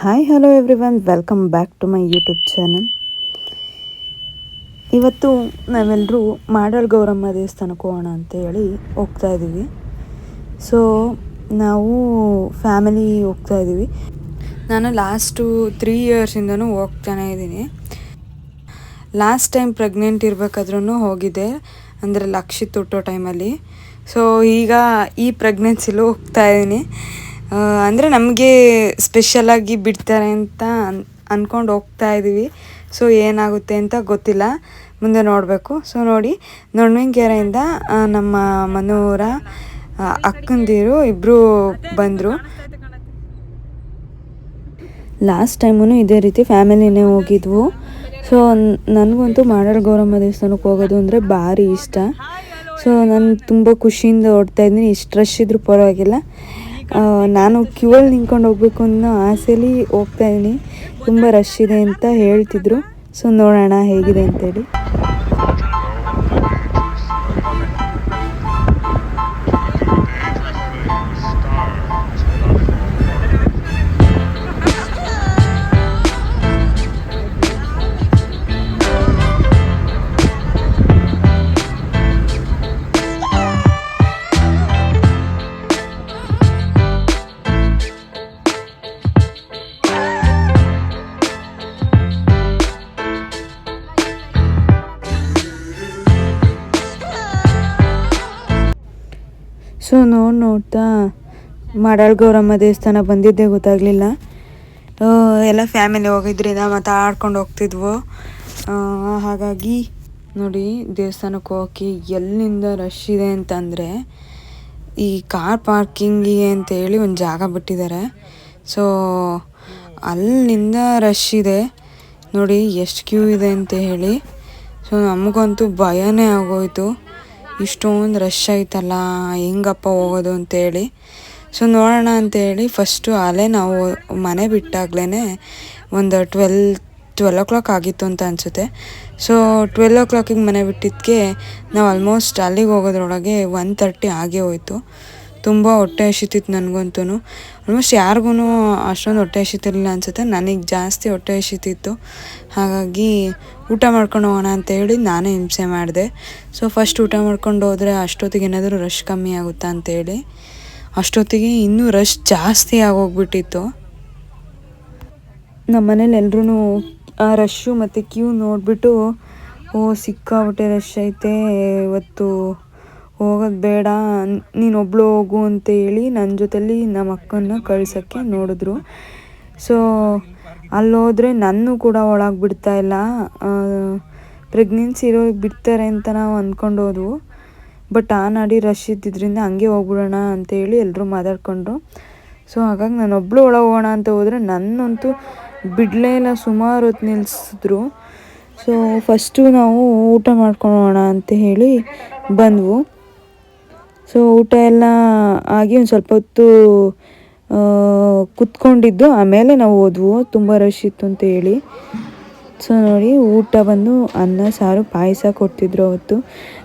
Hi hello everyone welcome back to my YouTube channel ಇವತ್ತು ನಾವೆಲ್ಲರೂ ಮಾಡಲ್ ಗೌರಮ್ಮ ದೇವಸ್ಥಾನಕ್ಕೆ ಹೋಗೋಣ ಅಂತ ಹೇಳಿ ಹೋಗ್ತಾ ಇದ್ದೀವಿ. ಸೊ ನಾವು ಫ್ಯಾಮಿಲಿ ಹೋಗ್ತಾ ಇದ್ದೀವಿ. ನಾನು ಲಾಸ್ಟು ತ್ರೀ ಇಯರ್ಸಿಂದನೂ ಹೋಗ್ತಾನೆ ಇದ್ದೀನಿ. ಲಾಸ್ಟ್ ಟೈಮ್ ಪ್ರೆಗ್ನೆಂಟ್ ಇರಬೇಕಾದ್ರೂ ಹೋಗಿದ್ದೆ, ಅಂದರೆ ಲಕ್ಷಿತ್ ಹುಟ್ಟೋ ಟೈಮಲ್ಲಿ ಸೊ ಈಗ ಈ ಪ್ರೆಗ್ನೆನ್ಸಿಲೂ ಹೋಗ್ತಾ ಇದ್ದೀನಿ. ಅಂದರೆ ನಮಗೆ ಸ್ಪೆಷಲಾಗಿ ಬಿಡ್ತಾರೆ ಅಂತ ಅನ್ ಅಂದ್ಕೊಂಡು ಹೋಗ್ತಾ ಇದ್ದೀವಿ ಸೊ ಏನಾಗುತ್ತೆ ಅಂತ ಗೊತ್ತಿಲ್ಲ. ಮುಂದೆ ನೋಡಬೇಕು. ಸೊ ನೋಡಿ ನೊಣ್ವಿಂಕೆರೆಯಿಂದ ಆ, ನಮ್ಮ ಮನೋರ ಅಕ್ಕಂದಿರು ಇಬ್ಬರು ಬಂದರು. ಲಾಸ್ಟ್ ಟೈಮೂ ಇದೇ ರೀತಿ ಫ್ಯಾಮಿಲಿನೇ ಹೋಗಿದ್ವು. ಸೊ ನನಗಂತೂ ಮಾಡಲ್ ಗೌರಮ್ಮ ದೇವಸ್ಥಾನಕ್ಕೆ ಹೋಗೋದು ಅಂದರೆ ಭಾರಿ ಇಷ್ಟ. ಸೊ ನಾನು ತುಂಬ ಖುಷಿಯಿಂದ ಓಡ್ತಾ ಇದ್ದೀನಿ. ಇಷ್ಟು ರಶ್ ಇದ್ರೂ ಪರವಾಗಿಲ್ಲ. ನಾನು ಕ್ಯೂವಲ್ಲಿ ನಿಂತ್ಕೊಂಡು ಹೋಗ್ಬೇಕು ಅನ್ನೋ ಆಸೆಯಲ್ಲಿ ಹೋಗ್ತಾ ಇದ್ದೀನಿ. ತುಂಬ ರಶ್ ಇದೆ ಅಂತ ಹೇಳ್ತಿದ್ರು. ಸೊ ನೋಡೋಣ ಹೇಗಿದೆ ಅಂತೇಳಿ. ಸೊ ನೋಡಿ ನೋಡ್ತಾ. ಮಾಡಾಳ್ ಗೌರಮ್ಮ ದೇವಸ್ಥಾನ ಬಂದಿದ್ದೆ ಗೊತ್ತಾಗಲಿಲ್ಲ. ಎಲ್ಲ ಫ್ಯಾಮಿಲಿ ಹೋಗಿದ್ರಿಂದ ಮಾತಾಡ್ಕೊಂಡು ಹೋಗ್ತಿದ್ವು. ಆ, ಹಾಗಾಗಿ ನೋಡಿ ದೇವಸ್ಥಾನಕ್ಕೆ ಹೋಗಿ ಎಲ್ಲಿಂದ ರಶ್ ಇದೆ ಅಂತಂದರೆ ಈ ಕಾರ್ ಪಾರ್ಕಿಂಗಿಗೆ ಅಂತೇಳಿ ಒಂದು ಜಾಗ ಬಿಟ್ಟಿದ್ದಾರೆ. ಸೊ ಅಲ್ಲಿಂದ ರಶ್ ಇದೆ. ನೋಡಿ ಎಷ್ಟು ಕ್ಯೂ ಇದೆ ಅಂತ ಹೇಳಿ. ಸೊ ನಮಗಂತೂ ಭಯನೇ ಆಗೋಯ್ತು. ಇಷ್ಟೊಂದು ರಶ್ ಐತಲ್ಲ ಹೆಂಗಪ್ಪ ಹೋಗೋದು ಅಂತೇಳಿ. ಸೊ ನೋಡೋಣ ಅಂತೇಳಿ ಫಸ್ಟು ಅಲ್ಲೇ ನಾವು ಮನೆ ಬಿಟ್ಟಾಗ್ಲೇ ಒಂದು ಟ್ವೆಲ್ ಟ್ವೆಲ್ ಓ ಕ್ಲಾಕ್ ಆಗಿತ್ತು ಅಂತ ಅನಿಸುತ್ತೆ. ಸೊ ಟ್ವೆಲ್ ಓ ಕ್ಲಾಕಿಗೆ ಮನೆ ಬಿಟ್ಟಿದ್ದಕ್ಕೆ ನಾವು ಆಲ್ಮೋಸ್ಟ್ ಅಲ್ಲಿಗೆ ಹೋಗೋದ್ರೊಳಗೆ ಒನ್ ತರ್ಟಿ ಆಗೇ ಹೋಯ್ತು. ತುಂಬ ಹೊಟ್ಟೆ ಹಸಿತಿತ್ತು ನನಗಂತೂ ಆಲ್ಮೋಸ್ಟ್ ಯಾರಿಗೂ ಅಷ್ಟೊಂದು ಹೊಟ್ಟೆ ಹಸಿತಿರಲಿಲ್ಲ ಅನಿಸುತ್ತೆ. ನನಗೆ ಜಾಸ್ತಿ ಹೊಟ್ಟೆ ಹಸಿತಿತ್ತು. ಹಾಗಾಗಿ ಊಟ ಮಾಡ್ಕೊಂಡು ಹೋಗೋಣ ಅಂತ ಹೇಳಿ ನಾನೇ ಹಿಂಸೆ ಮಾಡಿದೆ. ಸೊ ಫಸ್ಟ್ ಊಟ ಮಾಡ್ಕೊಂಡು ಹೋದರೆ ಅಷ್ಟೊತ್ತಿಗೆ ಏನಾದರೂ ರಶ್ ಕಮ್ಮಿ ಆಗುತ್ತಾ ಅಂತೇಳಿ ಅಷ್ಟೊತ್ತಿಗೆ ಇನ್ನೂ ರಶ್ ಜಾಸ್ತಿ ಆಗೋಗ್ಬಿಟ್ಟಿತ್ತು. ನಮ್ಮ ಮನೇಲಿ ಎಲ್ಲರೂ ಆ ರಶ್ಶು ಮತ್ತು ಕ್ಯೂ ನೋಡಿಬಿಟ್ಟು, ಓ ಸಿಕ್ಕಾಬಿಟ್ಟೆ ರಶ್ ಐತೆ, ಇವತ್ತು ಹೋಗೋದು ಬೇಡ, ನೀನು ಒಬ್ಳು ಹೋಗು ಅಂತ ಹೇಳಿ ನನ್ನ ಜೊತೆಲಿ ನಮ್ಮ ಅಕ್ಕನ ಕಳ್ಸೋಕ್ಕೆ ನೋಡಿದ್ರು. ಸೊ ಅಲ್ಲೋದ್ರೆ ನನ್ನ ಕೂಡ ಒಳಗೆ ಬಿಡ್ತಾ ಇಲ್ಲ ಪ್ರೆಗ್ನೆನ್ಸಿ ಇರೋ ಬಿಡ್ತಾರೆ ಅಂತ ನಾವು ಅಂದ್ಕೊಂಡು ಹೋದ್ವು ಬಟ್ ಆ ನಾಡಿ ರಶ್ ಇದ್ದಿದ್ದರಿಂದ ಹಂಗೆ ಹೋಗ್ಬಿಡೋಣ ಅಂತೇಳಿ ಎಲ್ಲರೂ ಮಾತಾಡ್ಕೊಂಡ್ರು. ಸೊ ಹಾಗಾಗಿ ನಾನು ಒಬ್ಳು ಒಳಗೆ ಹೋಗೋಣ ಅಂತ ಹೋದರೆ ನನ್ನಂತೂ ಬಿಡಲೇ ಇಲ್ಲ, ಸುಮಾರು ಹೊತ್ತು ನಿಲ್ಲಿಸಿದ್ರು ಸೊ ಫಸ್ಟು ನಾವು ಊಟ ಮಾಡ್ಕೊಂಡು ಹೋಗೋಣ ಅಂತ ಹೇಳಿ ಬಂದವು. ಸೊ ಊಟ ಎಲ್ಲ ಆಗಿ ಒಂದು ಸ್ವಲ್ಪ ಹೊತ್ತು ಕುತ್ಕೊಂಡಿದ್ದು. ಆಮೇಲೆ ನಾವು ಹೋದ್ವು. ತುಂಬ ರಶ್ ಇತ್ತು ಅಂತ ಹೇಳಿ. ಸೊ ನೋಡಿ ಊಟ ಬಂದು ಅನ್ನ, ಸಾರು, ಪಾಯಸ ಕೊಡ್ತಿದ್ರು ಅವತ್ತು.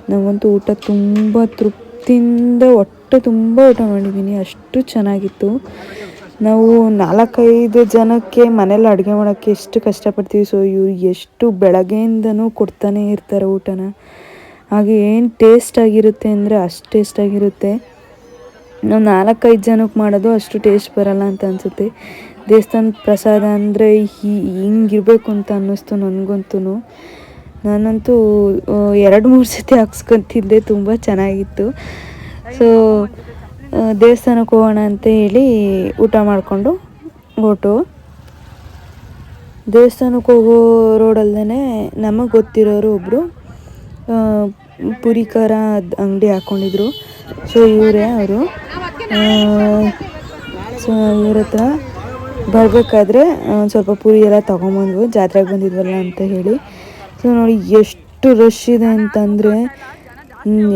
ನನಗಂತೂ ಊಟ ತುಂಬ ತೃಪ್ತಿಯಿಂದ ಹೊಟ್ಟೆ ತುಂಬ ಊಟ ಮಾಡಿದ್ದೀನಿ. ಅಷ್ಟು ಚೆನ್ನಾಗಿತ್ತು. ನಾವು ನಾಲ್ಕೈದು ಜನಕ್ಕೆ ಮನೇಲಿ ಅಡುಗೆ ಮಾಡೋಕ್ಕೆ ಎಷ್ಟು ಕಷ್ಟಪಡ್ತೀವಿ. ಸೊ ಇವ್ರು ಎಷ್ಟು ಬೆಳಗ್ಗೆಯಿಂದನೂ ಕೊಡ್ತಾನೆ ಇರ್ತಾರೆ ಊಟನ. ಹಾಗೆ ಏನು ಟೇಸ್ಟ್ ಆಗಿರುತ್ತೆ ಅಂದರೆ ಅಷ್ಟು ಟೇಸ್ಟ್ ಆಗಿರುತ್ತೆ. ನಾವು ನಾಲ್ಕೈದು ಜನಕ್ಕೆ ಮಾಡೋದು ಅಷ್ಟು ಟೇಸ್ಟ್ ಬರಲ್ಲ ಅಂತ ಅನಿಸುತ್ತೆ. ದೇವಸ್ಥಾನದ ಪ್ರಸಾದ ಅಂದರೆ ಹಿಂಗಿರ್ಬೇಕು ಅಂತ ಅನ್ನಿಸ್ತು ನನಗಂತೂ ನಾನಂತೂ ಎರಡು ಮೂರು ಸತಿ ಹಾಕ್ಸ್ಕೊತಿದ್ದೆ, ತುಂಬ ಚೆನ್ನಾಗಿತ್ತು. ಸೊ ದೇವಸ್ಥಾನಕ್ಕೆ ಹೋಗೋಣ ಅಂತ ಹೇಳಿ ಊಟ ಮಾಡಿಕೊಂಡು ಹೊರ್ಟು. ದೇವಸ್ಥಾನಕ್ಕೆ ಹೋಗೋ ರೋಡಲ್ಲದೇ ನಮಗೆ ಗೊತ್ತಿರೋರು ಒಬ್ಬರು ಪುರಿ ಖಾರ ಅಂಗಡಿ ಹಾಕ್ಕೊಂಡಿದ್ರು ಸೊ ಇವರೇ ಅವರು. ಸೊ, ಇವ್ರ ಹತ್ರ ಬರಬೇಕಾದ್ರೆ ಒಂದು ಸ್ವಲ್ಪ ಪುರಿ ಎಲ್ಲ ತೊಗೊಂಬಂದ್ವು. ಜಾತ್ರೆಗೆ ಬಂದಿದ್ವಲ್ಲ ಅಂತ ಹೇಳಿ. ಸೊ ನೋಡಿ, ಎಷ್ಟು ರಶ್ ಇದೆ ಅಂತಂದರೆ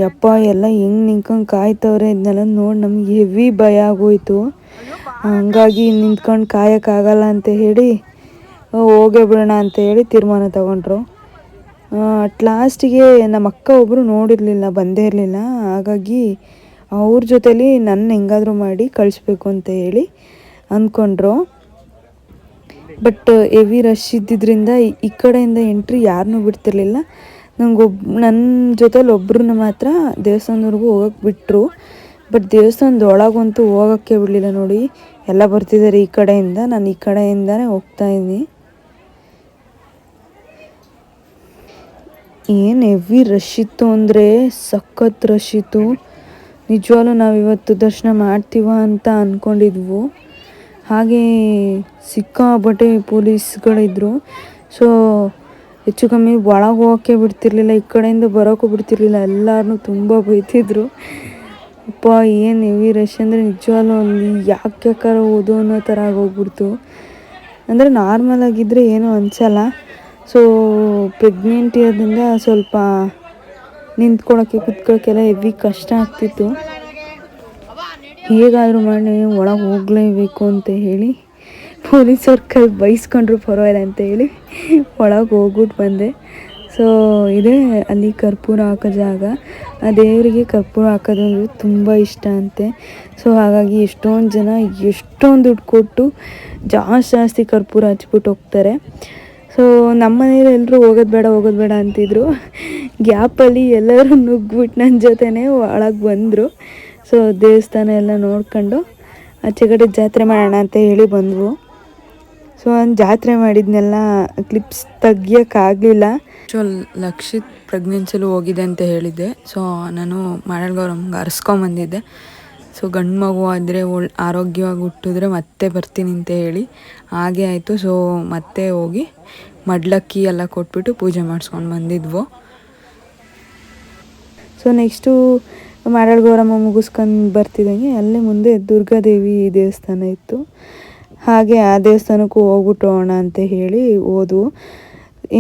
ಯಪ್ಪ, ಎಲ್ಲ ಹೆಂಗೆ ನಿಂತ್ಕೊಂಡು ಕಾಯ್ತವ್ರೆ. ಇದನ್ನೆಲ್ಲ ನೋಡಿ ನಮ್ಗೆ ಹೆವಿ ಭಯ ಆಗೋಯ್ತು. ಹಂಗಾಗಿ ನಿಂತ್ಕೊಂಡು ಕಾಯೋಕ್ಕಾಗಲ್ಲ ಅಂತ ಹೇಳಿ ಹೋಗೇ ಬಿಡೋಣ ಅಂತ ಹೇಳಿ ತೀರ್ಮಾನ ತಗೊಂಡ್ರು. ಅಟ್ ಲಾಸ್ಟಿಗೆ ನಮ್ಮ ಅಕ್ಕ ಒಬ್ಬರು ನೋಡಿರಲಿಲ್ಲ, ಬಂದೇ ಇರಲಿಲ್ಲ. ಹಾಗಾಗಿ ಅವ್ರ ಜೊತೇಲಿ ನನ್ನ ಹೆಂಗಾದರೂ ಮಾಡಿ ಕಳಿಸ್ಬೇಕು ಅಂತ ಹೇಳಿ ಅಂದ್ಕೊಂಡ್ರು ಬಟ್ ಹೆವಿ ರಶ್ ಇದ್ದಿದ್ದರಿಂದ ಈ- ಕಡೆಯಿಂದ ಎಂಟ್ರಿ ಯಾರನ್ನೂ ಬಿಡ್ತಿರ್ಲಿಲ್ಲ. ನಂಗೆ ಒಬ್ ನನ್ನ ಜೊತೇಲಿ ಒಬ್ರನ್ನ ಮಾತ್ರ ದೇವಸ್ಥಾನದವರೆಗೂ ಹೋಗಕ್ಕೆ ಬಿಟ್ಟರು ಬಟ್ ದೇವಸ್ಥಾನದ ಒಳಗಂತೂ ಹೋಗೋಕ್ಕೆ ಬಿಡಲಿಲ್ಲ ನೋಡಿ. ಎಲ್ಲ ಬರ್ತಿದ್ದಾರೆ ಈ ಕಡೆಯಿಂದ, ನಾನು ಈ ಕಡೆಯಿಂದನೇ ಹೋಗ್ತಾ ಏನು ಹೆವಿ ರಶ್ ಇತ್ತು ಅಂದರೆ ಸಖತ್ ರಶ್ ಇತ್ತು. ನಿಜವಾಗ್ಲೂ ನಾವು ಇವತ್ತು ದರ್ಶನ ಮಾಡ್ತೀವ ಅಂತ ಅಂದ್ಕೊಂಡಿದ್ವು ಹಾಗೆ ಸಿಕ್ಕಾಪಟ್ಟೆ ಪೊಲೀಸ್ಗಳಿದ್ರು. ಸೊ ಹೆಚ್ಚು ಕಮ್ಮಿ ಒಳಗೆ ಹೋಗೋಕ್ಕೆ ಬಿಡ್ತಿರ್ಲಿಲ್ಲ, ಈ ಕಡೆಯಿಂದ ಬರೋಕ್ಕೂ ಬಿಡ್ತಿರ್ಲಿಲ್ಲ. ಎಲ್ಲರನ್ನೂ ತುಂಬ ಬೈತಿದ್ರು. ಅಪ್ಪ, ಏನು ಹೆವಿ ರಶ್ ಅಂದರೆ ನಿಜವಾಗ್ಲೂ ಅಲ್ಲಿ ಯಾಕೆ ಯಾಕಾರ ಓದು ಅನ್ನೋ ಥರ ಆಗೋಗ್ಬಿಡ್ತು. ಅಂದರೆ ನಾರ್ಮಲ್ ಆಗಿದ್ದರೆ ಏನೂ ಅನಿಸಲ್ಲ. ಸೊ ಪ್ರೆಗ್ನೆಂಟ್ ಇರೋದ್ರಿಂದ ಸ್ವಲ್ಪ ನಿಂತ್ಕೊಳ್ಳೋಕ್ಕೆ ಕುತ್ಕೊಳ್ಳೋಕ್ಕೆಲ್ಲ ಹೆವಿ ಕಷ್ಟ ಆಗ್ತಿತ್ತು. ಹೇಗಾದರೂ ಮಾಡಿ ಒಳಗೆ ಹೋಗಲೇಬೇಕು ಅಂತ ಹೇಳಿ ಪೊಲೀಸವ್ರ ಕೈ ಬೈಸ್ಕೊಂಡ್ರು ಪರವಾಗಿಲ್ಲ ಅಂತ ಹೇಳಿ ಒಳಗೆ ಹೋಗ್ಬಿಟ್ಟು ಬಂದೆ. ಸೊ ಇದೇ ಅಲ್ಲಿ ಕರ್ಪೂರ ಹಾಕೋ ಜಾಗ. ಆ ದೇವರಿಗೆ ಕರ್ಪೂರ ಹಾಕೋದು ಅಂದರೆ ತುಂಬ ಇಷ್ಟ ಅಂತೆ. ಸೊ ಹಾಗಾಗಿ ಎಷ್ಟೊಂದು ಜನ ಎಷ್ಟೊಂದು ದುಡ್ಡು ಕೊಟ್ಟು ಜಾಸ್ತಿ ಜಾಸ್ತಿ ಕರ್ಪೂರ ಹಚ್ಬಿಟ್ಟು ಹೋಗ್ತಾರೆ. ಸೊ ನಮ್ಮ ಮನೇಲಿ ಎಲ್ಲರೂ ಹೋಗೋದು ಬೇಡ ಹೋಗೋದು ಬೇಡ ಅಂತಿದ್ರು. ಗ್ಯಾಪಲ್ಲಿ ಎಲ್ಲರೂ ನುಗ್ಗಿಬಿಟ್ಟು ನನ್ನ ಜೊತೆನೇ ಒಳಗೆ ಬಂದರು. ಸೊ ದೇವಸ್ಥಾನ ಎಲ್ಲ ನೋಡ್ಕೊಂಡು ಆಚೆ ಕಡೆ ಜಾತ್ರೆ ಮಾಡೋಣ ಅಂತ ಹೇಳಿ ಬಂದವು. ಸೊ ನಾನು ಜಾತ್ರೆ ಮಾಡಿದ್ನೆಲ್ಲ ಕ್ಲಿಪ್ಸ್ ತೆಗಿಯೋಕ್ಕಾಗಲಿಲ್ಲ ಸೊ ಲಕ್ಷಿತ್ ಪ್ರೆಗ್ನೆನ್ಸಲ್ಲೂ ಹೋಗಿದೆ ಅಂತ ಹೇಳಿದ್ದೆ. ಸೊ ನಾನು ಮಾಡಲ್ಗೌರಮ್ಗೆ ಅರ್ಸ್ಕೊಂಬಂದಿದ್ದೆ. ಸೊ ಗಂಡು ಮಗು ಆದರೆ ಒಳ್, ಆರೋಗ್ಯವಾಗಿ ಹುಟ್ಟಿದ್ರೆ ಮತ್ತೆ ಬರ್ತೀನಿ ಅಂತ ಹೇಳಿ. ಹಾಗೆ ಆಯಿತು. ಸೊ ಮತ್ತೆ ಹೋಗಿ ಮಡ್ಲಕ್ಕಿ ಎಲ್ಲ ಕೊಟ್ಬಿಟ್ಟು ಪೂಜೆ ಮಾಡಿಸ್ಕೊಂಡು ಬಂದಿದ್ವು. ಸೊ ನೆಕ್ಸ್ಟು ಮಾರಾಳ್ ಗೌರಮ್ಮ ಮುಗಿಸ್ಕೊಂಡು ಬರ್ತಿದ್ದಂಗೆ ಅಲ್ಲೇ ಮುಂದೆ ದುರ್ಗಾದೇವಿ ದೇವಸ್ಥಾನ ಇತ್ತು. ಹಾಗೆ ಆ ದೇವಸ್ಥಾನಕ್ಕೂ ಹೋಗ್ಬಿಟ್ಟು ಅಂತ ಹೇಳಿ ಹೋದ್ವು.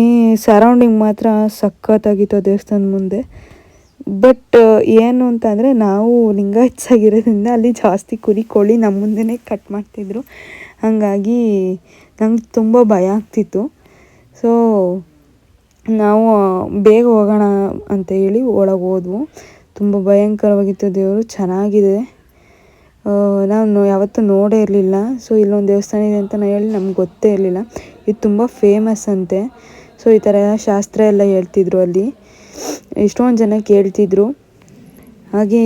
ಈ ಸರೌಂಡಿಂಗ್ ಮಾತ್ರ ಸಖತ್ತಾಗಿತ್ತು ದೇವಸ್ಥಾನದ ಮುಂದೆ. ಬಟ್ ಏನು ಅಂತಂದರೆ ನಾವು ಲಿಂಗಾಯತ್ಸ್ ಆಗಿರೋದ್ರಿಂದ ಅಲ್ಲಿ ಜಾಸ್ತಿ ಕುರಿ, ಕೋಳಿ ನಮ್ಮ ಮುಂದೆನೇ ಕಟ್ ಮಾಡ್ತಿದ್ರು. ಹಾಗಾಗಿ ನಂಗೆ ತುಂಬ ಭಯ ಆಗ್ತಿತ್ತು. ಸೊ ನಾವು ಬೇಗ ಹೋಗೋಣ ಅಂತ ಹೇಳಿ ಒಳಗೆ ಹೋದ್ವು. ತುಂಬ ಭಯಂಕರವಾಗಿತ್ತು ದೇವರು, ಚೆನ್ನಾಗಿದೆ. ನಾನು ಯಾವತ್ತೂ ನೋಡೇ ಇರಲಿಲ್ಲ. ಸೊ ಇಲ್ಲೊಂದು ದೇವಸ್ಥಾನ ಇದೆ ಅಂತ ನಾನು ಹೇಳಿ ನಮ್ಗೆ ಗೊತ್ತೇ ಇರಲಿಲ್ಲ. ಇದು ತುಂಬ ಫೇಮಸ್ ಅಂತೆ. ಸೊ ಈ ಥರ ಶಾಸ್ತ್ರ ಎಲ್ಲ ಹೇಳ್ತಿದ್ರು ಅಲ್ಲಿ. ಎಷ್ಟೊಂದು ಜನ ಕೇಳ್ತಿದ್ರು. ಹಾಗೆ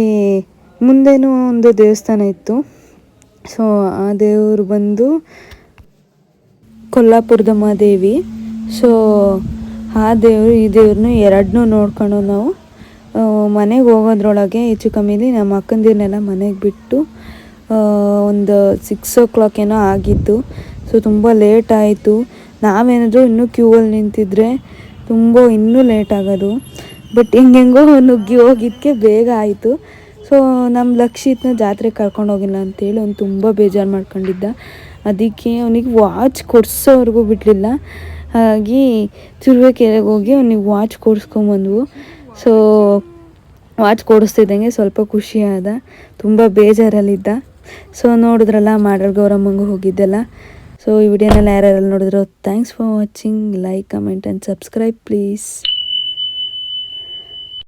ಮುಂದೆನೂ ಒಂದು ದೇವಸ್ಥಾನ ಇತ್ತು. ಸೊ ಆ ದೇವರು ಬಂದು ಕೊಲ್ಲಾಪುರದ ಮಾದೇವಿ ಸೊ ಆ ದೇವರು, ಈ ದೇವ್ರನ್ನೂ ಎರಡನ್ನೂ ನೋಡ್ಕೊಂಡು ನಾವು ಮನೆಗೆ ಹೋಗೋದ್ರೊಳಗೆ ಹೆಚ್ಚು ಕಮ್ಮಿಲಿ ನಮ್ಮ ಅಕ್ಕಂದಿರನ್ನೆಲ್ಲ ಮನೆಗೆ ಬಿಟ್ಟು ಒಂದು ಸಿಕ್ಸ್ ಓ ಕ್ಲಾಕ್ ಏನೋ ಆಗಿತ್ತು. ಸೊ ತುಂಬ ಲೇಟ್ ಆಯಿತು. ನಾವೇನಾದರೂ ಇನ್ನೂ ಕ್ಯೂವಲ್ಲಿ ನಿಂತಿದ್ರೆ ತುಂಬ ಇನ್ನೂ ಲೇಟ್ ಆಗೋದು. ಬಟ್ ಹೆಂಗೆಂಗೋ ನುಗ್ಗಿ ಹೋಗಿದ್ದಕ್ಕೆ ಬೇಗ ಆಯಿತು. ಸೊ ನಮ್ಮ ಲಕ್ಷಿತ್ನ ಜಾತ್ರೆ ಕರ್ಕೊಂಡು ಹೋಗಿಲ್ಲ ಅಂತೇಳಿ ಅವ್ನು ತುಂಬ ಬೇಜಾರು ಮಾಡ್ಕೊಂಡಿದ್ದ. ಅದಕ್ಕೆ ಅವನಿಗೆ ವಾಚ್ ಕೊಡ್ಸೋವರೆಗೂ ಬಿಡಲಿಲ್ಲ. ಹಾಗಾಗಿ ತುರುವೇಕೆರೆಗೆ ಹೋಗಿ ಅವನಿಗೆ ವಾಚ್ ಕೊಡಿಸ್ಕೊಂಬಂದ್ವು ಸೊ ವಾಚ್ ಕೊಡಿಸ್ತಿದ್ದಂಗೆ ಸ್ವಲ್ಪ ಖುಷಿ ಆದ. ತುಂಬ ಬೇಜಾರಲ್ಲಿದ್ದ. ಸೊ ನೋಡಿದ್ರಲ್ಲ ಮಾಡಲ್ ಗೌರಮ್ಮಂಗೂ ಹೋಗಿದ್ದೆಲ್ಲ. ಸೊ ಈ ವಿಡಿಯೋನೆಲ್ಲ ಯಾರ್ಯಾರು ನೋಡಿದ್ರು. Thanks for watching like comment and subscribe please